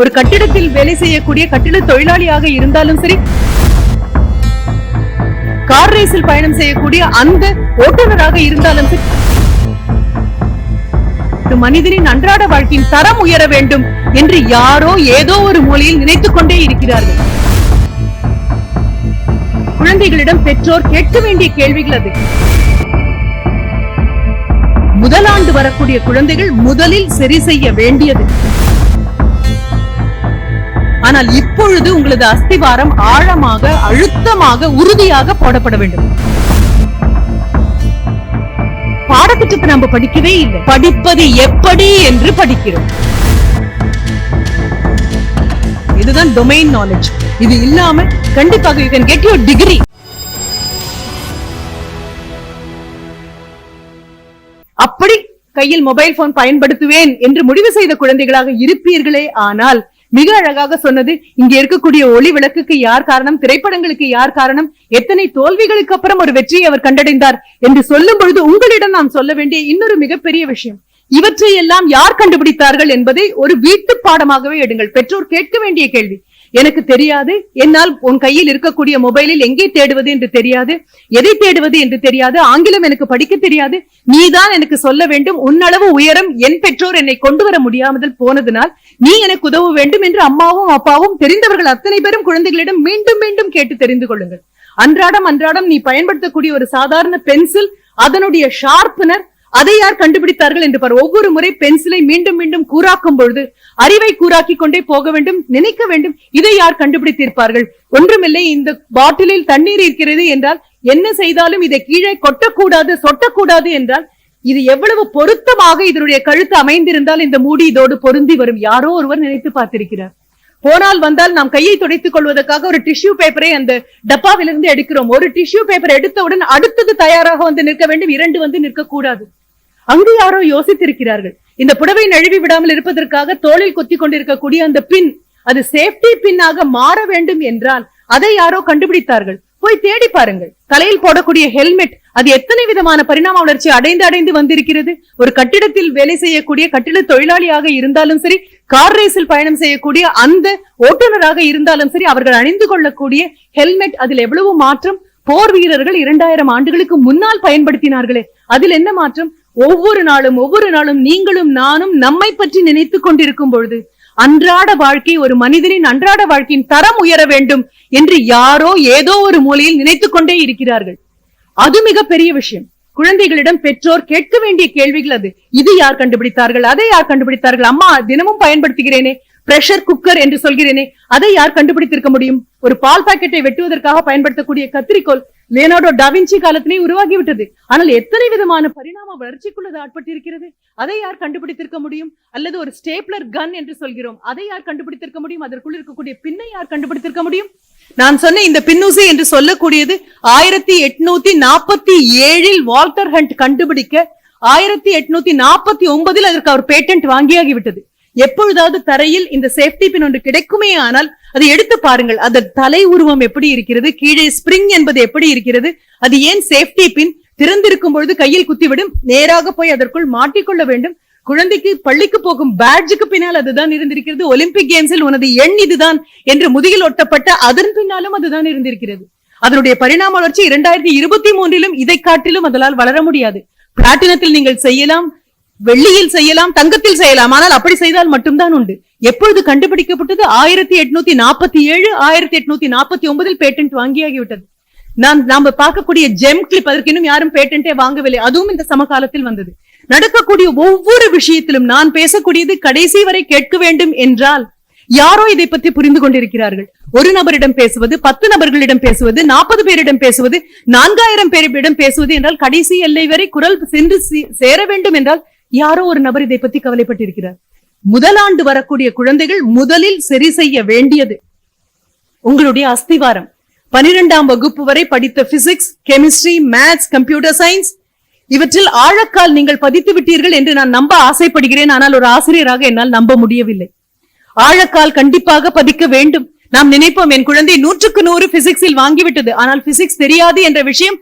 ஒரு கட்டிடத்தில் வேலை செய்யக்கூடிய கட்டிட தொழிலாளியாக இருந்தாலும் சரி கார் ரேஸில் பயணம் செய்யக்கூடிய அந்த ஓட்டுநராக இருந்தாலும் சரி மனிதனின் அன்றாட வாழ்க்கையின் தரம் உயர வேண்டும் என்று யாரோ ஏதோ ஒரு மூலையில் நினைத்துக் கொண்டே இருக்கிறார்கள். குழந்தைகளிடம் பெற்றோர் கேட்க வேண்டிய கேள்விகள் அது. முதலாண்டு வரக்கூடிய குழந்தைகள் முதலில் சரி செய்ய வேண்டியது. ஆனால் இப்பொழுது உங்களது அஸ்திவாரம் ஆழமாக அழுத்தமாக உறுதியாக போடப்பட வேண்டும். பாடத்திட்டத்தை நம்ம படிக்கவே இல்லை. படிப்பது எப்படி என்று படிக்கிறோம். இதுதான் டொமைன் நாலேஜ் இது இல்லாம கண்டிப்பாக you can get your degree அப்படி கையில் மொபைல் போன் பயன்படுத்துவேன் என்று முடிவு செய்த குழந்தைகளாக இருப்பீர்களே ஆனால் மிக அழகாக சொன்னது இங்க இருக்கக்கூடிய ஒளி விளக்குக்கு யார் காரணம் திரைப்படங்களுக்கு யார் காரணம் எத்தனை தோல்விகளுக்கு அப்புறம் ஒரு வெற்றியை அவர் கண்டடைந்தார் என்று சொல்லும் பொழுது உங்களிடம் நாம் சொல்ல வேண்டிய இன்னொரு மிகப்பெரிய விஷயம். இவற்றை எல்லாம் யார் கண்டுபிடித்தார்கள் என்பதை ஒரு வீட்டு பாடமாகவே எடுங்கள். பெற்றோர் கேட்க வேண்டிய கேள்வி. எனக்கு தெரியாது. என்னால் உன் கையில் இருக்கக்கூடிய மொபைலில் எங்கே தேடுவது என்று தெரியாது. எதை தேடுவது என்று தெரியாது. ஆங்கிலம் எனக்கு படிக்க தெரியாது. நீதான் எனக்கு சொல்ல வேண்டும். உன்னளவு உயரம் என் பெற்றோர் என்னை கொண்டு வர முடியாமல் போனதினால் நீ எனக்கு உதவ வேண்டும் என்று அம்மாவும் அப்பாவும் தெரிந்தவர்கள் அத்தனை பேரும் குழந்தைகளிடம் மீண்டும் மீண்டும் கேட்டு தெரிந்து கொள்ளுங்கள். அன்றாடம் அன்றாடம் நீ பயன்படுத்தக்கூடிய ஒரு சாதாரண பென்சில் அதனுடைய ஷார்ப்னர் அதை யார் கண்டுபிடித்தார்கள் என்று பார். ஒவ்வொரு முறை பென்சிலை மீண்டும் மீண்டும் கூறாக்கும் பொழுது அறிவை கூறாக்கி கொண்டே போக வேண்டும் நினைக்க வேண்டும். இதை யார் கண்டுபிடித்திருப்பார்கள்? ஒன்றுமில்லை இந்த பாட்டிலில் தண்ணீர் இருக்கிறது என்றால் என்ன செய்தாலும் இதை கீழே கொட்டக்கூடாது சொட்டக்கூடாது என்றால் இது எவ்வளவு பொருத்தமாக இதனுடைய கழுத்து அமைந்திருந்தால் இந்த மூடி இதோடு பொருந்தி வரும். யாரோ ஒருவர் நினைத்து பார்த்திருக்கிறார். போனால் வந்தால் நாம் கையை துடைத்துக் கொள்வதற்காக ஒரு டிஷ்யூ பேப்பரை அந்த டப்பாவிலிருந்து எடுக்கிறோம். ஒரு டிஷ்யூ பேப்பர் எடுத்தவுடன் அடுத்தது தயாராக வந்து நிற்க வேண்டும். இரண்டு வந்து நிற்கக்கூடாது. அங்கு யாரோ யோசித்திருக்கிறார்கள். இந்த புடவை நழுவி விடாமல் இருப்பதற்காக தோளில் கொத்தி கொண்டிருக்கக்கூடிய அந்த பின் அது சேஃப்டி பின்னாக மாற வேண்டும் என்றால் அதை யாரோ கண்டுபிடித்தார்கள். போய் தேடி பாருங்கள். தலையில் போடக்கூடிய ஹெல்மெட் அது எத்தனை விதமான பரிணாம வளர்ச்சி அடைந்து அடைந்து வந்திருக்கிறது? ஒரு கட்டிடத்தில் வேலை செய்யக்கூடிய கட்டிட தொழிலாளியாக இருந்தாலும் சரி கார் ரேஸில் பயணம் செய்யக்கூடிய அந்த ஓட்டுநராக இருந்தாலும் சரி அவர்கள் அணிந்து கொள்ளக்கூடிய ஹெல்மெட் அதில் எவ்வளவு மாற்றம்? போர் வீரர்கள் இரண்டாயிரம் ஆண்டுகளுக்கு முன்னால் பயன்படுத்தினார்களே. அதில் என்ன மாற்றம்? ஒவ்வொரு நாளும் ஒவ்வொரு நாளும் நீங்களும் நானும் நம்மை பற்றி நினைத்துக் கொண்டிருக்கும் பொழுது அன்றாட வாழ்க்கை ஒரு மனிதனின் அன்றாட வாழ்க்கையின் தரம் உயர வேண்டும் என்று யாரோ ஏதோ ஒரு மூலையில் நினைத்துக் கொண்டே இருக்கிறார்கள். அது மிக பெரிய விஷயம். குழந்தைகளிடம் பெற்றோர் கேட்க வேண்டிய கேள்விகள் அது. இது யார் கண்டுபிடித்தார்கள்? அதை யார் கண்டுபிடித்தார்கள்? அம்மா தினமும் பயன்படுத்துகிறேனே. பிரஷர் குக்கர் என்று சொல்கிறேனே. அதை யார் கண்டுபிடித்திருக்க முடியும்? ஒரு பால் பாக்கெட்டை வெட்டுவதற்காக பயன்படுத்தக்கூடிய கத்திரிக்கோல் லியோனார்டோ டாவின்சி காலத்திலே உருவாகிவிட்டது. ஆனால் எத்தனை விதமான பரிணாம வளர்ச்சிக்குள்ளது ஆட்பட்டிருக்கிறது? அதை யார் கண்டுபிடித்திருக்க முடியும்? அல்லது ஒரு ஸ்டேப்லர் கன் என்று சொல்கிறோம். அதை யார் கண்டுபிடித்திருக்க முடியும்? அதற்குள் இருக்கக்கூடிய பின்னை யார் கண்டுபிடித்திருக்க முடியும்? நான் சொன்ன இந்த பின்னூசி என்று சொல்லக்கூடியது ஆயிரத்தி எட்நூத்தி நாற்பத்தி ஏழில் வால்டர் ஹண்ட் கண்டுபிடிக்க ஆயிரத்தி எட்நூத்தி நாற்பத்தி ஒன்பதில் அதற்கு அவர் பேட்டன்ட் வாங்கியாகிவிட்டது. எப்பொழுதாவது தரையில் இந்த சேஃப்டி பின் ஒன்று கிடைக்குமே ஆனால் அதை எடுத்து பாருங்கள். அதன் தலை உருவம் எப்படி இருக்கிறது? கீழே ஸ்பிரிங் என்பது எப்படி இருக்கிறது? அது ஏன் சேஃப்டி பின் திறந்திருக்கும் பொழுது கையில் குத்திவிடும்? நேராக போய் அதற்குள் மாட்டிக்கொள்ள வேண்டும். குழந்தைக்கு பள்ளிக்கு போகும் பேட்ஜுக்கு பின்னால் அதுதான் இருந்திருக்கிறது. ஒலிம்பிக் கேம்ஸில் உனது எண் இதுதான் என்று முதுகில் ஒட்டப்பட்ட அதன் பின்னாலும் அதுதான் இருந்திருக்கிறது. அதனுடைய பரிணாம வளர்ச்சி இரண்டாயிரத்தி இருபத்தி மூன்றிலும் இதை காட்டிலும் அதனால் வளர முடியாது. பிளாட்டினத்தில் நீங்கள் செய்யலாம் வெள்ளியில் செய்யலாம் தங்கத்தில் செய்யலாம். ஆனால் அப்படி செய்தால் மட்டும்தான் உண்டு. எப்பொழுது கண்டுபிடிக்கப்பட்டது? ஆயிரத்தி எட்நூத்தி நாற்பத்தி ஏழு ஆயிரத்தி எட்நூத்தி நாற்பத்தி ஒன்பதில் பேட்டன்ட் வாங்கியாகிவிட்டது. நாம் நாம பார்க்கக்கூடிய ஜெம் கிளிப் அதற்கு இன்னும் யாரும் பேட்டன்டே வாங்கவில்லை. அதுவும் இந்த சமகாலத்தில் வந்தது. நடக்கக்கூடிய ஒவ்வொரு விஷயத்திலும் நான் பேசக்கூடியது கடைசி வரை கேட்க வேண்டும் என்றால் யாரோ இதை பற்றி புரிந்து கொண்டிருக்கிறார்கள். ஒரு நபரிடம் பேசுவது பத்து நபர்களிடம் பேசுவது நாற்பது பேரிடம் பேசுவது நான்காயிரம் பேரிடம் பேசுவது என்றால் கடைசி எல்லை வரை குரல் சென்று சேர வேண்டும் என்றால் யாரோ ஒரு நபர் இதை பற்றி கவலைப்பட்டிருக்கிறார். முதலாண்டு வரக்கூடிய குழந்தைகள் முதலில் சரி செய்ய வேண்டியது உங்களுடைய அஸ்திவாரம். பனிரெண்டாம் வகுப்பு வரை படித்த physics chemistry maths computer science இவற்றில் ஆழக்கால் நீங்கள் பதித்து விட்டீர்கள் என்று நான் நம்ப ஆசைப்படுகிறேன். ஆனால் ஒரு ஆசிரியராக என்னால் நம்ப முடியவில்லை. ஆழக்கால் கண்டிப்பாக பதிக்க வேண்டும். நாம் நினைப்போம் என் குழந்தை நூற்றுக்கு நூறு பிசிக்ஸில் வாங்கிவிட்டது. ஆனால் பிசிக்ஸ் தெரியாது என்ற விஷயம்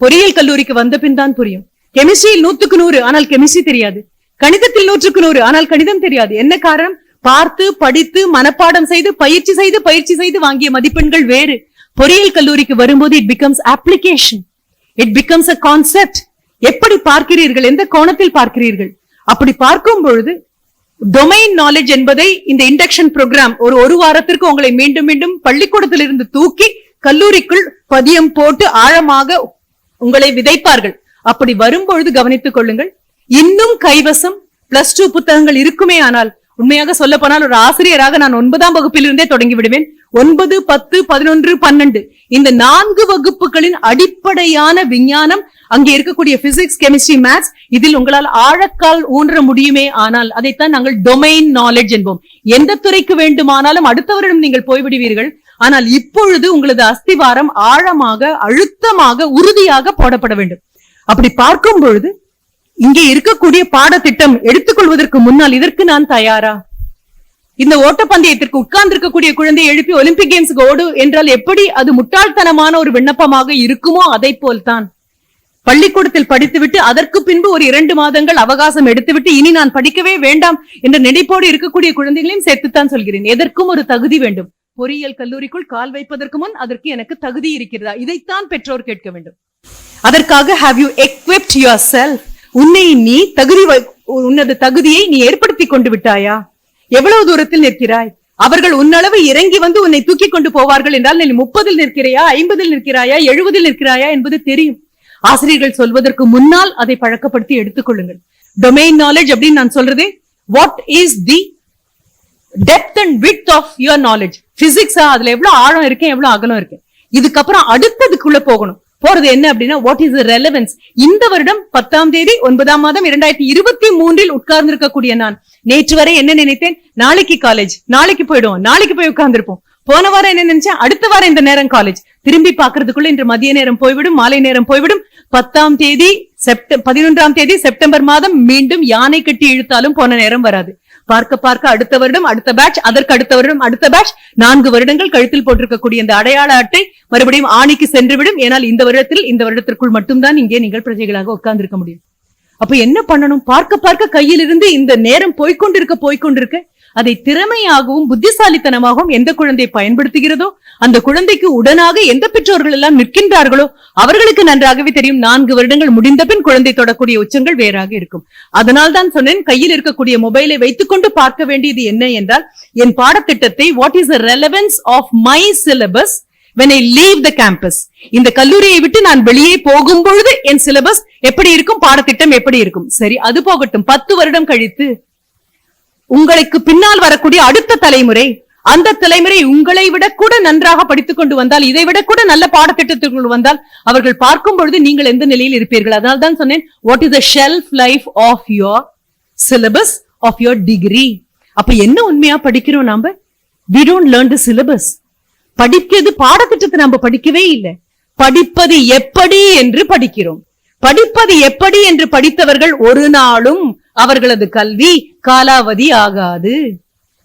பொறியியல் கல்லூரிக்கு வந்த பின் தான் புரியும். கெமிஸ்ட்ரியில் நூற்றுக்கு நூறு ஆனால் கெமிஸ்ட்ரி தெரியாது. கணிதத்தில் நூற்றுக்கு நூறு ஆனால் கணிதம் தெரியாது. என்ன காரணம்? பார்த்து படித்து மனப்பாடம் செய்து பயிற்சி செய்து பயிற்சி செய்து வாங்கிய மதிப்பெண்கள் வேறு. பொறியியல் கல்லூரிக்கு வரும்போது it becomes application it becomes a concept எப்படி பார்க்கிறீர்கள்? எந்த கோணத்தில் பார்க்கிறீர்கள்? அப்படி பார்க்கும் பொழுது டொமைன் நாலேஜ் என்பதை இந்த இண்டக்ஷன் ப்ரோக்ராம் ஒரு ஒரு வாரத்திற்கு உங்களை மீண்டும் மீண்டும் பள்ளிக்கூடத்திலிருந்து தூக்கி கல்லூரிக்குள் பதியம் போட்டு ஆழமாக உங்களை விதைப்பார்கள். அப்படி வரும்பொழுது கவனித்துக் கொள்ளுங்கள் இன்னும் கைவசம் பிளஸ் டூ புத்தகங்கள் இருக்குமே ஆனால் உண்மையாக சொல்ல போனால் ஒரு ஆசிரியராக நான் ஒன்பதாம் வகுப்பிலிருந்தே தொடங்கி விடுவேன். ஒன்பது பத்து பதினொன்று பன்னெண்டு. இந்த நான்கு வகுப்புகளின் அடிப்படையான விஞ்ஞானம் அங்கே இருக்கக்கூடிய பிசிக்ஸ் கெமிஸ்ட்ரி மேத்ஸ் இதில் உங்களால் ஆழக்கால் ஊன்ற முடியுமே ஆனால் அதைத்தான் நாங்கள் டொமைன் நாலேஜ் என்போம். எந்த துறைக்கு வேண்டுமானாலும் அடுத்த வருடம் நீங்கள் போய்விடுவீர்கள். ஆனால் இப்பொழுது உங்களது அஸ்திவாரம் ஆழமாக அழுத்தமாக உறுதியாக போடப்பட வேண்டும். அப்படி பார்க்கும் பொழுது இங்கே இருக்கக்கூடிய பாடத்திட்டம் எடுத்துக்கொள்வதற்கு முன்னால் இதற்கு நான் தயாரா? இந்த ஓட்டப்பந்தயத்திற்கு உட்கார்ந்து இருக்கக்கூடிய குழந்தையை எழுப்பி ஒலிம்பிக் கேம்ஸுக்கு ஓடு என்றால் எப்படி அது முட்டாள்தனமான ஒரு விண்ணப்பமாக இருக்குமோ அதை போல்தான். பள்ளிக்கூடத்தில் படித்துவிட்டு அதற்கு பின்பு ஒரு இரண்டு மாதங்கள் அவகாசம் எடுத்துவிட்டு இனி நான் படிக்கவே வேண்டாம் என்ற நினைப்போடு இருக்கக்கூடிய குழந்தைகளையும் சேர்த்துத்தான் சொல்கிறேன். எதற்கும் ஒரு தகுதி வேண்டும். பொறியியல் கல்லூரிக்குள் கால் வைப்பதற்கு முன் அதற்கு எனக்கு தகுதி இருக்கிறதா? இதைத்தான் பெற்றோர் கேட்க வேண்டும். அதற்காக have you equipped yourself உன்னை நீ தகுதி வை- உன்னது தகுதியை நீ ஏற்படுத்தி கொண்டு விட்டாயா? எவ்வளவு தூரத்தில் நிற்கிறாய்? அவர்கள் உன்னளவு இறங்கி வந்து உன்னை தூக்கி கொண்டு போவார்கள் என்றால் நீ முப்பதில் நிற்கிறாயா ஐம்பதில் நிற்கிறாயா எழுபதில் நிற்கிறாயா என்பது தெரியும். ஆசிரியர்கள் சொல்வதற்கு முன்னால் அதை பழக்கப்படுத்தி எடுத்துக்கொள்ளுங்கள் டொமைன் நாலேஜ் அப்படின்னு நான் சொல்றது what is the depth and width of your knowledge பிசிக்ஸா அதுல எவ்வளவு ஆழம் இருக்கேன் எவ்வளவு அகலம் இருக்கு. இதுக்கப்புறம் அடுத்ததுக்குள்ள போகணும். போறது என்ன அப்படின்னா வாட் இஸ் ரெலவென்ஸ் இந்த வருடம் பத்தாம் தேதி ஒன்பதாம் மாதம் இரண்டாயிரத்தி இருபத்தி மூன்றில் உட்கார்ந்து இருக்கக்கூடிய நான். நேற்று வரை என்ன நினைத்தேன்? நாளைக்கு காலேஜ் நாளைக்கு போயிடுவோம். நாளைக்கு போய் உட்கார்ந்துருப்போம். போன வாரம் என்ன நினைச்சேன்? அடுத்த வாரம் இந்த நேரம் காலேஜ் திரும்பி பாக்குறதுக்குள்ள இன்று மதிய நேரம் போய்விடும் மாலை நேரம் போய்விடும். பத்தாம் தேதி செப்ட பதினொன்றாம் தேதி செப்டம்பர் மாதம் மீண்டும் யானை கட்டி இழுத்தாலும் போன நேரம் வராது. பார்க்க பார்க்க அடுத்த வருடம் அடுத்த பேட்ச் அதற்கு அடுத்த வருடம் அடுத்த பேட்ச் நான்கு வருடங்கள் கழுத்தில் போட்டிருக்கக்கூடிய இந்த அடையாள அட்டை மறுபடியும் ஆணிக்கு சென்றுவிடும். ஏனால் இந்த வருடத்தில் இந்த வருடத்திற்குள் மட்டும்தான் இங்கே நீங்கள் பிரஜைகளாக உட்கார்ந்திருக்க முடியும். அப்ப என்ன பண்ணணும்? பார்க்க பார்க்க கையிலிருந்து இந்த நேரம் போய்கொண்டிருக்க போய்கொண்டிருக்க அதை திறமையாகவும் புத்திசாலித்தனமாகவும் எந்த குழந்தை பயன்படுத்துகிறதோ அந்த குழந்தைக்கு உடனாக எந்த பெற்றோர்கள் எல்லாம் நிற்கின்றார்களோ அவர்களுக்கு நன்றாகவே தெரியும். நான்கு வருடங்கள் முடிந்த பின் குழந்தை தொடக்கூடிய உச்சங்கள் வேறாக இருக்கும். அதனால் தான் சொன்னேன் கையில் இருக்கக்கூடிய மொபைலை வைத்துக்கொண்டு பார்க்க வேண்டியது என்ன என்றால் என் பாடத்திட்டத்தை what is the relevance of my syllabus when I leave the இந்த கல்லூரியை விட்டு நான் வெளியே போகும் பொழுது என் சிலபஸ் எப்படி இருக்கும் பாடத்திட்டம் எப்படி இருக்கும்? சரி அது போகட்டும். பத்து வருடம் கழித்து உங்களுக்கு பின்னால் வரக்கூடிய அடுத்த தலைமுறை அந்த தலைமுறை உங்களை விட கூட நன்றாக படித்துக் கொண்டு வந்தால் இதை விட கூட நல்ல பாடத்திட்டத்திற்குள் வந்தால் அவர்கள் பார்க்கும் பொழுது நீங்கள் எந்த நிலையில் இருப்பீர்கள்? அதனால தான் சொன்னேன் what is the shelf life of your syllabus of your degree அப்ப என்ன உண்மையா படிக்கிறோம் நாம? We don't learn the syllabus படிக்கிறது பாடத்திட்டத்தை நம்ம படிக்கவே இல்லை. படிப்பது எப்படி என்று படிக்கிறோம். படிப்பது எப்படி என்று படித்தவர்கள் ஒரு நாளும் அவர்களது கல்வி காலாவதி ஆகாது.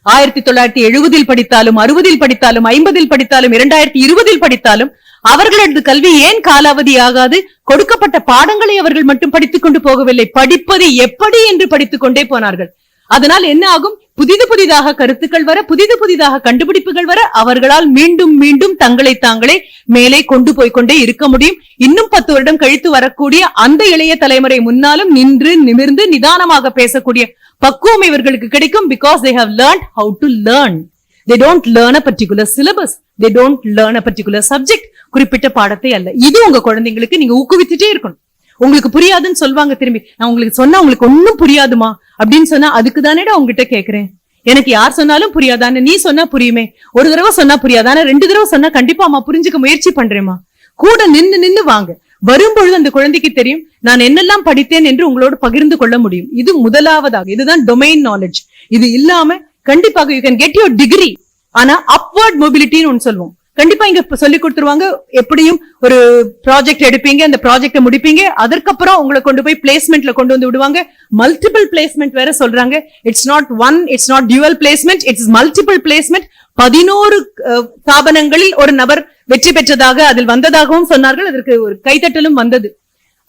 ஆயிரத்தி தொள்ளாயிரத்தி எழுபதில் படித்தாலும் அறுபதில் படித்தாலும் ஐம்பதில் படித்தாலும் இரண்டாயிரத்தி இருபதில் படித்தாலும் அவர்களது கல்வி ஏன் காலாவதி ஆகாது? கொடுக்கப்பட்ட பாடங்களை அவர்கள் மட்டும் படித்துக் கொண்டு போகவில்லை. படிப்பது எப்படி என்று படித்துக் கொண்டே போனார்கள். அதனால் என்ன ஆகும்? புதிது புதிதாக கருத்துக்கள் வர புதிது புதிதாக கண்டுபிடிப்புகள் வர அவர்களால் மீண்டும் மீண்டும் தங்களை தாங்களே மேலே கொண்டு போய் கொண்டே இருக்க முடியும். இன்னும் பத்து வருடம் கழித்து வரக்கூடிய அந்த இளைய தலைமுறை முன்னாலும் நின்று நிமிர்ந்து நிதானமாக பேசக்கூடிய பக்குவம் இவர்களுக்கு கிடைக்கும் because they have learn how to learn they don't learn a particular syllabus they don't learn a particular subject குறிப்பிட்ட பாடத்தை அல்ல. இது உங்க குழந்தைங்களுக்கு நீங்க ஊக்குவித்துட்டே இருக்கணும். உங்களுக்கு புரியாதுன்னு சொல்லுவாங்க திரும்பி. நான் உங்களுக்கு சொன்னா உங்களுக்கு ஒன்னும் புரியாதுமா? அப்படின்னு சொன்னா அதுக்கு தானேடா உங்ககிட்ட கேக்குறேன். எனக்கு யார் சொன்னாலும் புரியாதான்னு நீ சொன்னா புரியுமே. ஒரு தடவை சொன்னா புரியாதானே ரெண்டு தடவை சொன்னா கண்டிப்பா அம்மா புரிஞ்சுக்க முயற்சி பண்றேம்மா. கூட நின்னு நின்னு வாங்க. வரும்பொழுது அந்த குழந்தைக்கு தெரியும் நான் என்னெல்லாம் படித்தேன் என்று உங்களோடு பகிர்ந்து கொள்ள முடியும். இது முதலாவதாக இதுதான் டொமைன் நாலேஜ் இது இல்லாம கண்டிப்பாக you can get your degree ஆனா அப்வர்ட் மொபிலிட்டின்னு ஒன்னு சொல்லுவோம். கண்டிப்பா இங்க சொல்லி கொடுத்துருவாங்க. எப்படியும் ஒரு ப்ராஜெக்ட் எடுப்பீங்க அந்த ப்ராஜெக்ட முடிப்பீங்க. அதற்கப்புறம் உங்களை கொண்டு போய் பிளேஸ்மெண்ட்ல கொண்டு வந்து விடுவாங்க. மல்டிபிள் பிளேஸ்மெண்ட் வேற சொல்றாங்க. It's not one it's not dual placement it's multiple placement பதினோரு ஸ்தாபனங்களில் ஒரு நபர் வெற்றி பெற்றதாக அதில் வந்ததாகவும் சொன்னார்கள். அதற்கு ஒரு கைத்தட்டலும் வந்தது.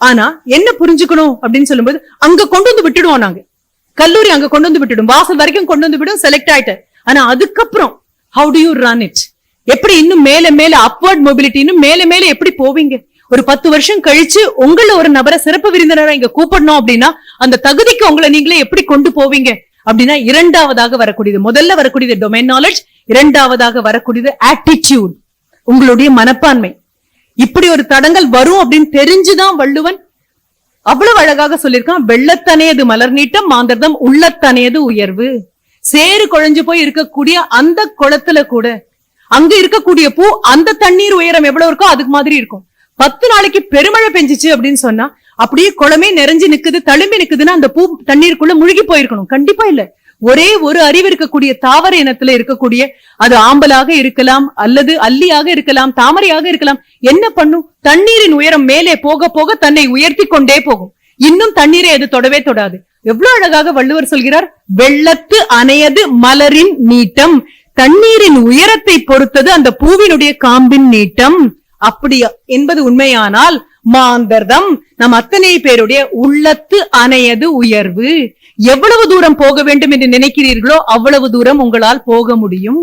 ஆனா என்ன புரிஞ்சுக்கணும் அப்படின்னு சொல்லும்போது அங்க கொண்டு வந்து விட்டுடுவோம் நாங்க. கல்லூரி அங்க கொண்டு வந்து விட்டுடும். வாசல் வரைக்கும் கொண்டு வந்து விடும். செலக்ட் ஆயிட்ட. ஆனா அதுக்கப்புறம் how do you run it எப்படி இன்னும் மேல மேல அப்வர்ட் மொபிலிட்டி இன்னும் மேல மேல எப்படி போவீங்க? ஒரு பத்து வருஷம் கழிச்சு உங்கள ஒரு நபரை சிறப்பு விருந்தினரை இங்க கூப்பிடணும் அப்படின்னா அந்த தகுதிக்கு உங்களை நீங்களே எப்படி கொண்டு போவீங்க? அப்படின்னா இரண்டாவதாக வரக்கூடியது முதல்ல வரக்கூடியது டொமைன் நாலேஜ் இரண்டாவதாக வரக்கூடியது ஆட்டிடியூட் உங்களுடைய மனப்பான்மை. இப்படி ஒரு தடங்கள் வரும் அப்படின்னு தெரிஞ்சுதான் வள்ளுவன் அவ்வளவு அழகாக சொல்லியிருக்கான் வெள்ளத்தனையது மலர் நீட்டம் மாந்தர்தம் உள்ளத்தனையது உயர்வு. சேறு குழஞ்சு போய் இருக்கக்கூடிய அந்த குளத்துல கூட அங்க இருக்கக்கூடிய பூ அந்த தண்ணீர் உயரம் எவ்வளவு இருக்கோ அதுக்கு மாதிரி இருக்கும். பத்து நாளைக்கு பெருமழை பெஞ்சுச்சு அப்படின்னு சொன்னா அப்படியே குளமே நிறைஞ்சு நிக்குது தழும்பி நிக்குதுன்னா அந்த பூ தண்ணீருக்குள்ள முழுகி போயிருக்கணும். கண்டிப்பா இல்ல. ஒரே ஒரு அறிவு இருக்கக்கூடிய தாவர இனத்துல இருக்கக்கூடிய அது ஆம்பலாக இருக்கலாம் அல்லது அல்லியாக இருக்கலாம் தாமரையாக இருக்கலாம் என்ன பண்ணும்? தண்ணீரின் உயரம் மேலே போக போக தன்னை உயர்த்தி கொண்டே போகும். இன்னும் தண்ணீரை அது தொடவே தொடாது. எவ்வளவு அழகாக வள்ளுவர் சொல்கிறார் வெள்ளத்து அணையது மலரின் நீட்டம் தண்ணீரின் உயரத்தை பொறுத்தது அந்த பூவினுடைய காம்பின் நீட்டம். அப்படி என்பது உண்மையானால் மாந்தர்தம் நம் அத்தனை பேருடைய உள்ளத்து அணையது உயர்வு. எவ்வளவு தூரம் போக வேண்டும் என்று நினைக்கிறீர்களோ அவ்வளவு தூரம் உங்களால் போக முடியும்.